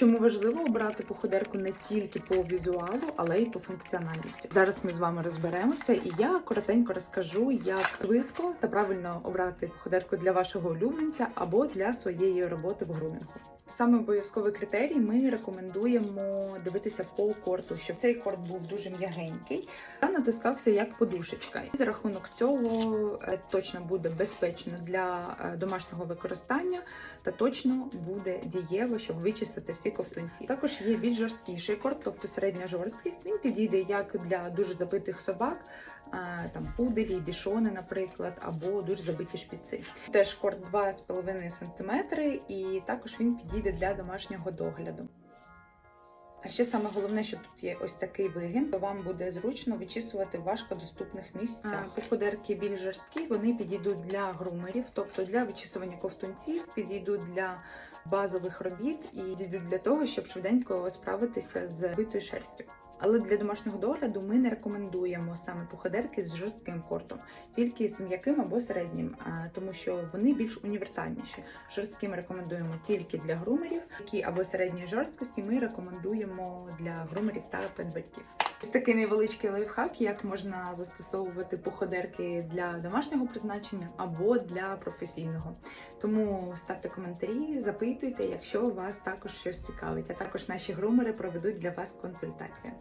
Чому важливо обрати походерку не тільки по візуалу, але й по функціональності. Зараз ми з вами розберемося, і я коротенько розкажу, як швидко та правильно обрати походерку для вашого улюбленця або для своєї роботи в грумінгу. Саме обов'язковий критерій ми рекомендуємо дивитися по корту, щоб цей корт був дуже м'ягенький та натискався як подушечка. І за рахунок цього е, точно буде безпечно для е, домашнього використання та точно буде дієво, щоб вичистити всі ковтунці. Також є більш жорсткіший корт, тобто середня жорсткість. Він підійде як для дуже забитих собак, е, там пуделі, бішони, наприклад, або дуже забиті шпіци. Теж корт 2,5 см, і також він підійде для домашнього догляду. А ще саме головне, що тут є ось такий вигін, то вам буде зручно вичісувати в важкодоступних місцях. Кукудерки більш жорсткі, вони підійдуть для грумерів, тобто для вичісування ковтунців, підійдуть для базових робіт і підійдуть для того, щоб швиденько справитися з битою шерстю. Але для домашнього догляду ми не рекомендуємо саме походерки з жорстким кортом, тільки з м'яким або середнім, тому що вони більш універсальніші. Жорсткі ми рекомендуємо тільки для грумерів, які або середньої жорсткості ми рекомендуємо для грумерів та педбатьків. Ось такий невеличкий лайфхак, як можна застосовувати походерки для домашнього призначення або для професійного. Тому ставте коментарі, запитуйте, якщо вас також щось цікавить. А також наші грумери проведуть для вас консультацію.